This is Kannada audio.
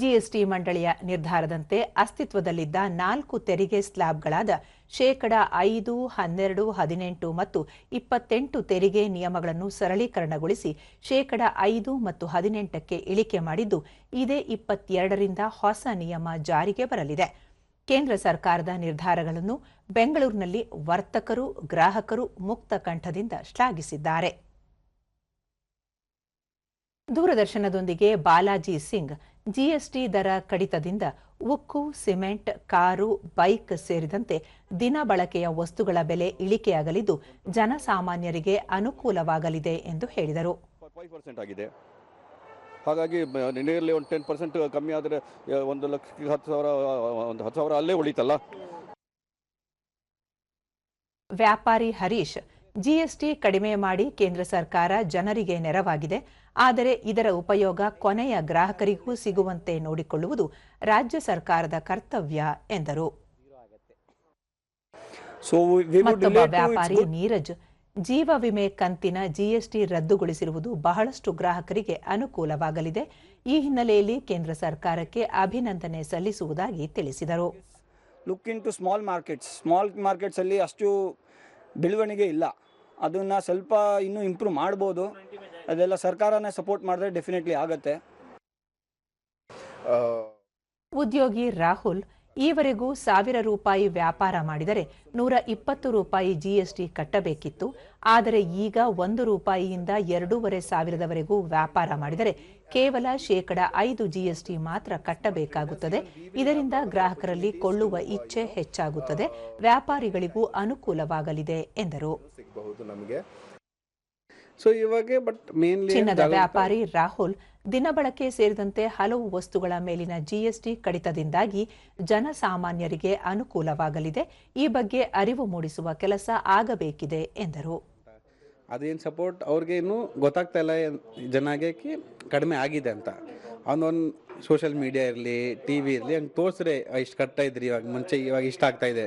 ಜಿಎಸ್ಟಿ ಮಂಡಳಿಯ ನಿರ್ಧಾರದಂತೆ ಅಸ್ತಿತ್ವದಲ್ಲಿದ್ದ ನಾಲ್ಕು ತೆರಿಗೆ ಸ್ಲ್ಯಾಬ್ಗಳಾದ ಶೇಕಡ ಐದು, ಹನ್ನೆರಡು, ಹದಿನೆಂಟು ಮತ್ತು ಇಪ್ಪತ್ತೆಂಟು ತೆರಿಗೆ ನಿಯಮಗಳನ್ನು ಸರಳೀಕರಣಗೊಳಿಸಿ ಶೇಕಡ ಐದು ಮತ್ತು ಹದಿನೆಂಟಕ್ಕೆ ಇಳಿಕೆ ಮಾಡಿದ್ದು, ಇದೇ ಇಪ್ಪತ್ತೆರಡರಿಂದ ಹೊಸ ನಿಯಮ ಜಾರಿಗೆ ಬರಲಿದೆ. ಕೇಂದ್ರ ಸರ್ಕಾರದ ನಿರ್ಧಾರಗಳನ್ನು ಬೆಂಗಳೂರಿನಲ್ಲಿ ವರ್ತಕರು, ಗ್ರಾಹಕರು ಮುಕ್ತ ಕಂಠದಿಂದ ಶ್ಲಾಘಿಸಿದ್ದಾರೆ. ದೂರದರ್ಶನದೊಂದಿಗೆ ಬಾಲಾಜಿ ಸಿಂಗ್ ಜಿಎಸ್ಟಿ ದರ ಕಡಿತದಿಂದ ಉಕ್ಕು ಸಿಮೆಂಟ್ ಕಾರು ಬೈಕ್ ಸೇರಿದಂತೆ ದಿನ ಬಳಕೆಯ ವಸ್ತುಗಳ ಬೆಲೆ ಇಳಿಕೆಯಾಗಲಿದ್ದು ಜನಸಾಮಾನ್ಯರಿಗೆ ಅನುಕೂಲವಾಗಲಿದೆ ಎಂದು ಹೇಳಿದರು. ಹಾಗಾಗಿ ನಿಯರ್ಲಿ ಒಂದು ಟೆನ್ ಪರ್ಸೆಂಟ್ ಕಮ್ಮಿ ಆದರೆ ಒಂದು ಲಕ್ಷಕ್ಕೆ ಹತ್ತು ಸಾವಿರ ಒಂದು ಹತ್ತು ಸಾವಿರ ಅಲ್ಲೇ ಉಳಿತಲ್ಲ? ವ್ಯಾಪಾರಿ ಹರೀಶ್ ಜಿಎಸ್ಟಿ ಕಡಿಮೆ ಮಾಡಿ ಕೇಂದ್ರ ಸರ್ಕಾರ ಜನರಿಗೆ ನೆರವಾಗಿದೆ. ಆದರೆ ಇದರ ಉಪಯೋಗ ಕೊನೆಯ ಗ್ರಾಹಕರಿಗೂ ಸಿಗುವಂತೆ ನೋಡಿಕೊಳ್ಳುವುದು ರಾಜ್ಯ ಸರ್ಕಾರದ ಕರ್ತವ್ಯ ಎಂದರು. ಮತ್ತೊಬ್ಬ ವ್ಯಾಪಾರಿ ನೀರಜ್ ಜೀವ ವಿಮೆ ಕಂತಿನ ಜಿಎಸ್ಟಿ ರದ್ದುಗೊಳಿಸಿರುವುದು ಬಹಳಷ್ಟು ಗ್ರಾಹಕರಿಗೆ ಅನುಕೂಲವಾಗಲಿದೆ. ಈ ಹಿನ್ನೆಲೆಯಲ್ಲಿ ಕೇಂದ್ರ ಸರ್ಕಾರಕ್ಕೆ ಅಭಿನಂದನೆ ಸಲ್ಲಿಸುವುದಾಗಿ ತಿಳಿಸಿದರು. Look into small markets small ಮಾರ್ಕೆಟ್ಸಲ್ಲಿ ಅಷ್ಟು ಬೆಳವಣಿಗೆ ಇಲ್ಲ. ಅದನ್ನು ಸ್ವಲ್ಪ ಇನ್ನೂ ಇಂಪ್ರೂವ್ ಮಾಡ್ಬೋದು. ಅದೆಲ್ಲ ಸರ್ಕಾರನೇ ಸಪೋರ್ಟ್ ಮಾಡಿದ್ರೆ ಡೆಫಿನೆಟ್ಲಿ ಆಗತ್ತೆ. ಉದ್ಯೋಗಿ ರಾಹುಲ್ ಈವರೆಗೂ ಸಾವಿರ ರೂಪಾಯಿ ವ್ಯಾಪಾರ ಮಾಡಿದರೆ ನೂರ ಇಪ್ಪತ್ತು ರೂಪಾಯಿ ಜಿಎಸ್ಟಿ ಕಟ್ಟಬೇಕಿತ್ತು. ಆದರೆ ಈಗ ಒಂದು ರೂಪಾಯಿಯಿಂದ ಎರಡೂವರೆ ಸಾವಿರದವರೆಗೂ ವ್ಯಾಪಾರ ಮಾಡಿದರೆ ಕೇವಲ ಶೇಕಡ ಐದು ಜಿಎಸ್ಟಿ ಮಾತ್ರ ಕಟ್ಟಬೇಕಾಗುತ್ತದೆ. ಇದರಿಂದ ಗ್ರಾಹಕರಲ್ಲಿ ಕೊಳ್ಳುವ ಇಚ್ಛೆ ಹೆಚ್ಚಾಗುತ್ತದೆ. ವ್ಯಾಪಾರಿಗಳಿಗೂ ಅನುಕೂಲವಾಗಲಿದೆ ಎಂದರು. ಸೊ ಇವಾಗ ಬಟ್ ಮೇನ್ಲಿ ಚಿನ್ನದ ವ್ಯಾಪಾರಿ ರಾಹುಲ್ ದಿನಬಳಕೆ ಸೇರಿದಂತೆ ಹಲವು ವಸ್ತುಗಳ ಮೇಲಿನ ಜಿಎಸ್ಟಿ ಕಡಿತದಿಂದಾಗಿ ಜನಸಾಮಾನ್ಯರಿಗೆ ಅನುಕೂಲವಾಗಲಿದೆ. ಈ ಬಗ್ಗೆ ಅರಿವು ಮೂಡಿಸುವ ಕೆಲಸ ಆಗಬೇಕಿದೆ ಎಂದರು. ಅದೇನು ಸಪೋರ್ಟ್ ಅವ್ರಿಗೆ ಇನ್ನೂ ಗೊತ್ತಾಗ್ತಾ ಇಲ್ಲ ಜನಗೆ ಕಡಿಮೆ ಆಗಿದೆ ಅಂತ. ಅವನೊಂದು ಸೋಷಿಯಲ್ ಮೀಡಿಯಾ ಇರಲಿ ಟಿ ವಿ ಇರಲಿ ಹಂಗೆ ತೋರಿಸ್ರೆ ಇಷ್ಟು ಕಟ್ತಾ ಇದ್ರಿ ಇವಾಗ ಮುಂಚೆ ಇವಾಗ ಇಷ್ಟ ಆಗ್ತಾ ಇದೆ.